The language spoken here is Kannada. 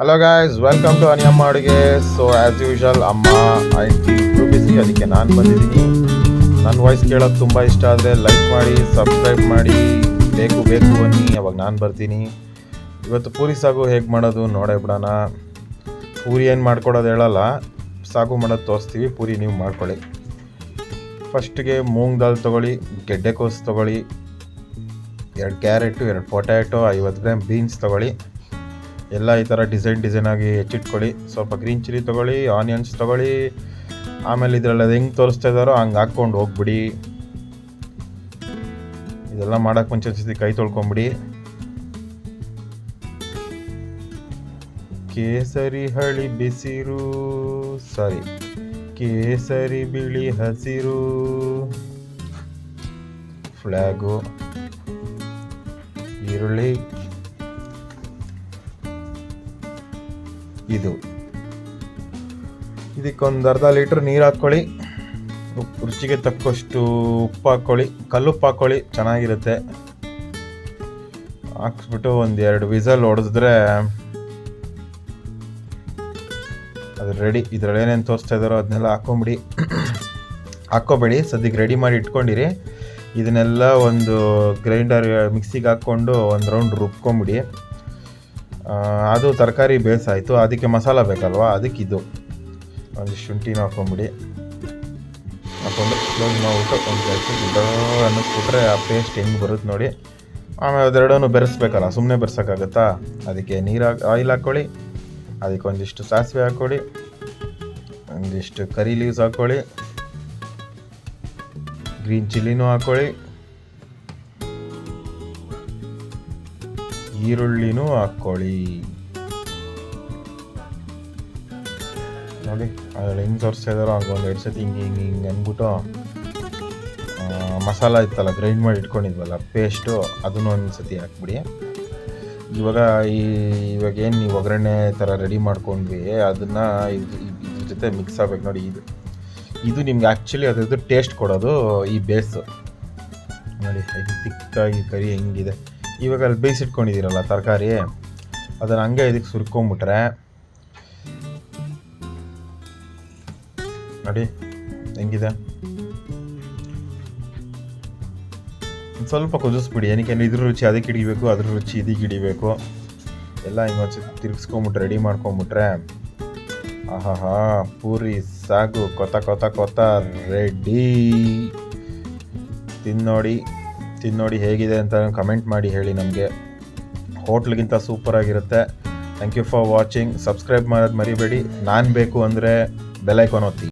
Hello guys welcome to Aniyamma ಅಡುಗೆ ಸೊ ಆ್ಯಸ್ ಯೂಶಲ್ ಅಮ್ಮ ಆಂಟಿ ಇಬ್ಬರು ಬಿಸಿ ಅದಕ್ಕೆ ನಾನು ಬಂದಿದ್ದೀನಿ. ನನ್ನ ವಾಯ್ಸ್ ಕೇಳೋದು ತುಂಬ ಇಷ್ಟ ಆದರೆ ಲೈಕ್ ಮಾಡಿ ಸಬ್ಸ್ಕ್ರೈಬ್ ಮಾಡಿ. ಬೇಕು ಬೇಕು ಅನ್ನಿ. ಅವಾಗ ನಾನು ಬರ್ತೀನಿ. ಇವತ್ತು ಪೂರಿ ಸಾಗು ಹೇಗೆ ಮಾಡೋದು ನೋಡೇ ಬಿಡೋಣ. ಪೂರಿ ಏನು ಮಾಡ್ಕೊಡೋದು ಹೇಳಲ್ಲ. ಸಾಗು ಮಾಡೋದು ತೋರಿಸ್ತೀವಿ. ಪೂರಿ ನೀವು ಮಾಡ್ಕೊಳ್ಳಿ. ಫಸ್ಟ್ಗೆ ಮೂಂಗ್ ದಾಲ್ ತೊಗೊಳ್ಳಿ ಗೆಡ್ಡೆಕೋಸು ತೊಗೊಳ್ಳಿ, ಎರಡು ಕ್ಯಾರೆಟು ಎರಡು ಪೊಟ್ಯಾಟೊ ಐವತ್ತು ಗ್ರಾಮ್ ಬೀನ್ಸ್ ತೊಗೊಳ್ಳಿ. ಎಲ್ಲ ಈ ಥರ ಡಿಸೈನ್ ಡಿಸೈನ್ ಆಗಿ ಹೆಚ್ಚಿಟ್ಕೊಳ್ಳಿ. ಸ್ವಲ್ಪ ಗ್ರೀನ್ ಚಿಲ್ಲಿ ತೊಗೊಳ್ಳಿ, ಆನಿಯನ್ಸ್ ತೊಗೊಳ್ಳಿ. ಆಮೇಲೆ ಇದರಲ್ಲಿ ಅದು ಹೆಂಗೆ ತೋರಿಸ್ತಾ ಇದ್ದಾರೋ ಹಂಗೆ ಹಾಕ್ಕೊಂಡು ಹೋಗ್ಬಿಡಿ. ಇದೆಲ್ಲ ಮಾಡೋಕ್ಕೆ ಮುಂಚೆ ಒಂದ್ಸತಿ ಕೈ ತೊಳ್ಕೊಂಬಿಡಿ. ಕೇಸರಿ ಹಳಿ ಬಿಸಿರು, ಸಾರಿ. ಕೇಸರಿ ಬಿಳಿ ಹಸಿರು. ಫ್ಲ್ಯಾಗು ಈರುಳ್ಳಿ ಇದು. ಇದಕ್ಕೊಂದು ಅರ್ಧ ಲೀಟ್ರ್ ನೀರು ಹಾಕ್ಕೊಳ್ಳಿ. ಉಪ್ಪು ರುಚಿಗೆ ತಕ್ಕಷ್ಟು ಉಪ್ಪು ಹಾಕ್ಕೊಳ್ಳಿ. ಕಲ್ಲುಪ್ಪು ಹಾಕ್ಕೊಳ್ಳಿ, ಚೆನ್ನಾಗಿರುತ್ತೆ. ಹಾಕ್ಸ್ಬಿಟ್ಟು ಒಂದು ಎರಡು ವಿಸಲ್ ಹೊಡೆದ್ರೆ ಅದು ರೆಡಿ ಇದ್ರಲ್ಲಿ ಏನೇನು ತೋರಿಸ್ತಾ ಇದ್ದಾರೋ ಅದನ್ನೆಲ್ಲ ಹಾಕೊಂಬಿಡಿ ಹಾಕ್ಕೋಬೇಡಿ. ಸದ್ಯಕ್ಕೆ ರೆಡಿ ಮಾಡಿ ಇಟ್ಕೊಂಡಿರಿ. ಇದನ್ನೆಲ್ಲ ಒಂದು ಗ್ರೈಂಡರ್ ಮಿಕ್ಸಿಗೆ ಹಾಕ್ಕೊಂಡು ಒಂದು ರೌಂಡ್ ರುಬ್ಕೊಂಬಿಡಿ. ಅದು ತರಕಾರಿ ಬೇಸಾಯಿತು. ಅದಕ್ಕೆ ಮಸಾಲ ಬೇಕಲ್ವಾ? ಅದಕ್ಕೆ ಇದು ಒಂದು ಶುಂಠಿನ ಹಾಕೊಂಬಿಡಿ ಹಾಕೊಂಡು ಕ್ಲೋಸ್ ಮಾಡಿಬಿಟ್ಟು ಒಂದು ಕೆಲಸ ಅನ್ನಿಸ್ಬಿಟ್ರೆ ಆ ಪೇಸ್ಟ್ ಹೆಂಗೆ ಬರುತ್ತೆ ನೋಡಿ. ಆಮೇಲೆ ಅದೆರಡೂ ಬೆರೆಸ್ಬೇಕಲ್ಲ ಸುಮ್ಮನೆ ಬೆರೆಸೋಕ್ಕಾಗತ್ತಾ? ಅದಕ್ಕೆ ನೀರು ಆಯಿಲ್ ಹಾಕ್ಕೊಳ್ಳಿ. ಅದಕ್ಕೆ ಒಂದಿಷ್ಟು ಸಾಸಿವೆ ಹಾಕ್ಕೊಳ್ಳಿ. ಒಂದಿಷ್ಟು ಕರಿ ಲೀವ್ಸ್ ಹಾಕ್ಕೊಳ್ಳಿ. ಗ್ರೀನ್ ಚಿಲ್ಲಿನೂ ಹಾಕ್ಕೊಳ್ಳಿ. ಈರುಳ್ಳಿನೂ ಹಾಕ್ಕೊಳ್ಳಿ. ನೋಡಿ, ಅದ್ರಲ್ಲಿ ಹೆಂಗೆ ತೋರಿಸ್ತಾ ಇದ್ದಾರೋ ಹಂಗೆ ಒಂದು ಎರಡು ಸತಿ ಹಿಂಗೆ ಹಿಂಗೆ ಹಿಂಗೆ ಅಂದ್ಬಿಟ್ಟು ಮಸಾಲ ಇತ್ತಲ್ಲ ಗ್ರೈಂಡ್ ಮಾಡಿ ಇಟ್ಕೊಂಡಿದ್ವಲ್ಲ, ಪೇಸ್ಟು ಅದನ್ನು ಒಂದು ಸತಿ ಹಾಕ್ಬಿಡಿ. ಇವಾಗ ಈ, ಇವಾಗ ಏನು ನೀವು ಒಗ್ಗರಣೆ ಥರ ರೆಡಿ ಮಾಡ್ಕೊಂಡ್ವಿ, ಅದನ್ನು ಇದು ಇದ್ರ ಜೊತೆ ಮಿಕ್ಸ್ ಆಗ್ಬೇಕು ನೋಡಿ, ಇದು ಇದು ನಿಮ್ಗೆ ಆ್ಯಕ್ಚುಲಿ ಅದ್ರದ್ದು ಟೇಸ್ಟ್ ಕೊಡೋದು ಈ ಬೇಸು. ನೋಡಿ ತಿಕ್ಕಾಗಿ ಕರಿ, ಹೆಂಗಿದೆ. ಇವಾಗ ಅಲ್ಲಿ ಬೇಯಿಸಿಟ್ಕೊಂಡಿದ್ದೀರಲ್ಲ ತರಕಾರಿ, ಅದನ್ನು ಹಂಗೆ ಇದಕ್ಕೆ ಸುರ್ಕೊಂಬಿಟ್ರೆ ನೋಡಿ, ಹೆಂಗಿದೆ? ಸ್ವಲ್ಪ ಕುದಿಸ್ಬಿಡಿ, ಏನಕ್ಕೆ ಇದ್ರ ರುಚಿ ಅದಕ್ಕೆ ಹಿಡಿಬೇಕು, ಅದ್ರ ರುಚಿ ಇದಕ್ಕೆ ಹಿಡಿಬೇಕು. ಎಲ್ಲ ಹಿಂಗೆ ತಿರ್ಗಿಸ್ಕೊಂಬಿಟ್ರೆ, ರೆಡಿ ಮಾಡ್ಕೊಂಬಿಟ್ರೆ, ಆಹಾಹಾ, ಪೂರಿ, ಸಾಗು, ಕೊತ ಕೊತ ಕೊತ, ರೆಡಿ. ತಿನ್ನೋಡಿ. ತಿನ್ನೋಡಿ ಹೇಗಿದೆ ಅಂತ ಕಮೆಂಟ್ ಮಾಡಿ ಹೇಳಿ ನಮಗೆ. ಹೋಟ್ಲ್ಗಿಂತ ಸೂಪರಾಗಿರುತ್ತೆ thank you for watching subscribe ಮಾಡೋದು ಮರಿಬೇಡಿ. ನಾನು ಬೇಕು ಅಂದರೆ ಬೆಲೈಕಾನ್ ಒತ್ತಿ.